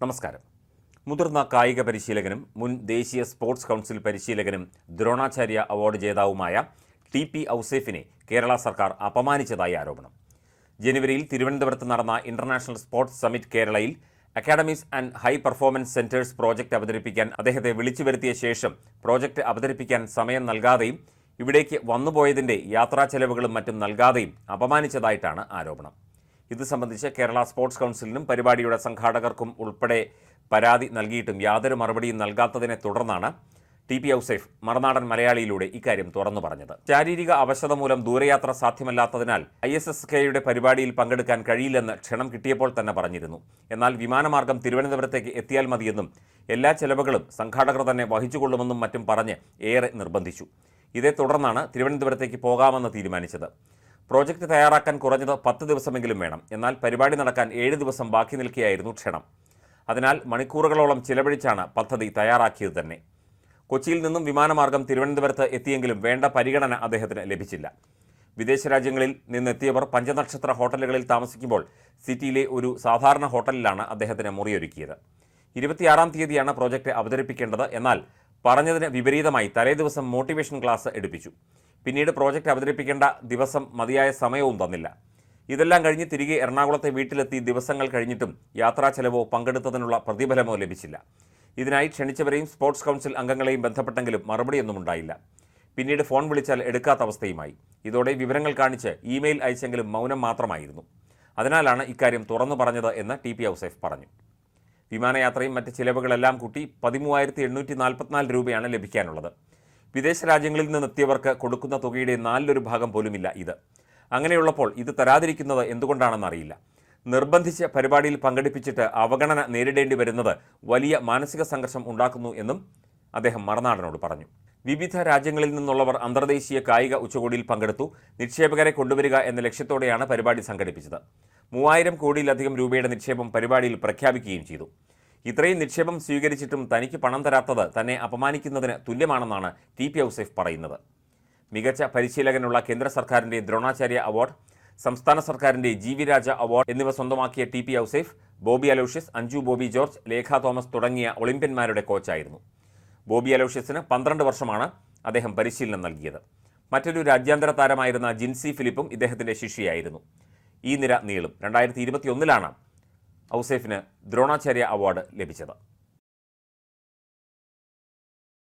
നമസ്കാരം. മുതിർന്ന കായിക പരിശീലകനും മുൻ ദേശീയ സ്പോർട്സ് കൗൺസിൽ പരിശീലകനും ദ്രോണാചാര്യ അവാർഡ് ജേതാവുമായ ടി പി ഔസേഫിനെ കേരള സർക്കാർ അപമാനിച്ചതായി ആരോപണം. ജനുവരിയിൽ തിരുവനന്തപുരത്ത് നടന്ന ഇന്റർനാഷണൽ സ്പോർട്സ് സമ്മിറ്റ് കേരളയിൽ academies and high performance centres project അവതരിപ്പിക്കാൻ അദ്ദേഹത്തെ വിളിച്ചു വരുത്തിയ ശേഷം പ്രോജക്റ്റ് അവതരിപ്പിക്കാൻ സമയം നൽകാതെയും ഇവിടേക്ക് വന്നുപോയതിന്റെ യാത്രാ ചെലവുകളും മറ്റും നൽകാതെയും അപമാനിച്ചതായിട്ടാണ് ആരോപണം. ഇത് സംബന്ധിച്ച് കേരള സ്പോർട്സ് കൗൺസിലിനും പരിപാടിയുടെ സംഘാടകർക്കും ഉൾപ്പെടെ പരാതി നൽകിയിട്ടും യാതൊരു മറുപടിയും നൽകാത്തതിനെ തുടർന്നാണ് ടി പി ഔസേഫ് മറുനാടൻ മലയാളിയിലൂടെ ഇക്കാര്യം തുറന്നു പറഞ്ഞത്. ശാരീരിക അവശത മൂലം ദൂരയാത്ര സാധ്യമല്ലാത്തതിനാൽ ഐ എസ് എസ് കെയുടെ പരിപാടിയിൽ പങ്കെടുക്കാൻ കഴിയില്ലെന്ന് ക്ഷണം കിട്ടിയപ്പോൾ തന്നെ പറഞ്ഞിരുന്നു. എന്നാൽ വിമാനമാർഗം തിരുവനന്തപുരത്തേക്ക് എത്തിയാൽ മതിയെന്നും എല്ലാ ചെലവുകളും സംഘാടകർ തന്നെ വഹിച്ചുകൊള്ളുമെന്നും മറ്റും പറഞ്ഞ് ഏറെ നിർബന്ധിച്ചു. ഇതേ തുടർന്നാണ് തിരുവനന്തപുരത്തേക്ക് പോകാമെന്ന് തീരുമാനിച്ചത്. പ്രോജക്റ്റ് തയ്യാറാക്കാൻ കുറഞ്ഞത് പത്ത് ദിവസമെങ്കിലും വേണം. എന്നാൽ പരിപാടി നടക്കാൻ ഏഴ് ദിവസം ബാക്കി നിൽക്കുകയായിരുന്നു ക്ഷണം. അതിനാൽ മണിക്കൂറുകളോളം ചിലവഴിച്ചാണ് പദ്ധതി തയ്യാറാക്കിയത് തന്നെ. കൊച്ചിയിൽ നിന്നും വിമാനമാർഗം തിരുവനന്തപുരത്ത് എത്തിയെങ്കിലും വേണ്ട പരിഗണന അദ്ദേഹത്തിന് ലഭിച്ചില്ല. വിദേശ രാജ്യങ്ങളിൽ നിന്നെത്തിയവർ പഞ്ചനക്ഷത്ര ഹോട്ടലുകളിൽ താമസിക്കുമ്പോൾ സിറ്റിയിലെ ഒരു സാധാരണ ഹോട്ടലിലാണ് അദ്ദേഹത്തിന് മുറിയൊരുക്കിയത്. ഇരുപത്തിയാറാം തീയതിയാണ് പ്രോജക്റ്റ് അവതരിപ്പിക്കേണ്ടത്. എന്നാൽ പറഞ്ഞതിന് വിപരീതമായി തലേദിവസം മോട്ടിവേഷൻ ക്ലാസ് എടുപ്പിച്ചു. പിന്നീട് പ്രോജക്റ്റ് അവതരിപ്പിക്കേണ്ട ദിവസം മതിയായ സമയവും തന്നില്ല. ഇതെല്ലാം കഴിഞ്ഞ് തിരികെ എറണാകുളത്തെ വീട്ടിലെത്തി ദിവസങ്ങൾ കഴിഞ്ഞിട്ടും യാത്രാ ചെലവോ പങ്കെടുത്തതിനുള്ള പ്രതിഫലമോ ലഭിച്ചില്ല. ഇതിനായി ക്ഷണിച്ചവരെയും സ്പോർട്സ് കൗൺസിൽ അംഗങ്ങളെയും ബന്ധപ്പെട്ടെങ്കിലും മറുപടിയൊന്നും ഉണ്ടായില്ല. പിന്നീട് ഫോൺ വിളിച്ചാൽ എടുക്കാത്ത അവസ്ഥയുമായി. ഇതോടെ വിവരങ്ങൾ കാണിച്ച് ഇമെയിൽ അയച്ചെങ്കിലും മൗനം മാത്രമായിരുന്നു. അതിനാലാണ് ഇക്കാര്യം തുറന്നു പറഞ്ഞത് എന്ന് ടി പി ഔസേഫ് പറഞ്ഞു. വിമാനയാത്രയും മറ്റ് ചിലവുകളെല്ലാം കൂട്ടി പതിമൂവായിരത്തി എണ്ണൂറ്റി നാൽപ്പത്തിനാല് രൂപയാണ് ലഭിക്കാനുള്ളത്. വിദേശ രാജ്യങ്ങളിൽ നിന്നെത്തിയവർക്ക് കൊടുക്കുന്ന തുകയുടെ നാലിലൊരു ഭാഗം പോലുമില്ല ഇത്. അങ്ങനെയുള്ളപ്പോൾ ഇത് തരാതിരിക്കുന്നത് എന്തുകൊണ്ടാണെന്നറിയില്ല നിർബന്ധിച്ച് പരിപാടിയിൽ പങ്കെടുപ്പിച്ചിട്ട് അവഗണന നേരിടേണ്ടി വരുന്നത് വലിയ മാനസിക സംഘർഷം ഉണ്ടാക്കുന്നു എന്നും അദ്ദേഹം മറുനാടനോട് പറഞ്ഞു. വിവിധ രാജ്യങ്ങളിൽ നിന്നുള്ളവർ അന്തർദേശീയ കായിക ഉച്ചകോടിയിൽ പങ്കെടുത്തു. നിക്ഷേപകരെ കൊണ്ടുവരിക എന്ന ലക്ഷ്യത്തോടെയാണ് പരിപാടി സംഘടിപ്പിച്ചത്. മൂവായിരം കോടിയിലധികം രൂപയുടെ നിക്ഷേപം പരിപാടിയിൽ പ്രഖ്യാപിക്കുകയും ചെയ്തു. ഇത്രയും നിക്ഷേപം സ്വീകരിച്ചിട്ടും തനിക്ക് പണം തരാത്തത് തന്നെ അപമാനിക്കുന്നതിന് തുല്യമാണെന്നാണ് ടി പി ഔസേഫ് പറയുന്നത്. മികച്ച പരിശീലകനുള്ള കേന്ദ്ര സർക്കാരിന്റെ ദ്രോണാചാര്യ അവാർഡ് സംസ്ഥാന സർക്കാരിന്റെ ജി വി രാജ അവാർഡ് എന്നിവ സ്വന്തമാക്കിയ ടി പി ഔസേഫ് ബോബി അലോഷ്യസ് അഞ്ജു ബോബി ജോർജ് ലേഖ തോമസ് തുടങ്ങിയ ഒളിമ്പ്യന്മാരുടെ കോച്ചായിരുന്നു. ബോബി അലോഷ്യസിന് പന്ത്രണ്ട് വർഷമാണ് അദ്ദേഹം പരിശീലനം നൽകിയത്. മറ്റൊരു രാജ്യാന്തര താരമായിരുന്ന ജിൻസി ഫിലിപ്പും ഇദ്ദേഹത്തിന്റെ ശിഷ്യയായിരുന്നു. ഈ നിര നീളും. രണ്ടായിരത്തി ഇരുപത്തിയൊന്നിലാണ് ഔസേഫിന് ദ്രോണാചാര്യ അവാർഡ് ലഭിച്ചത്.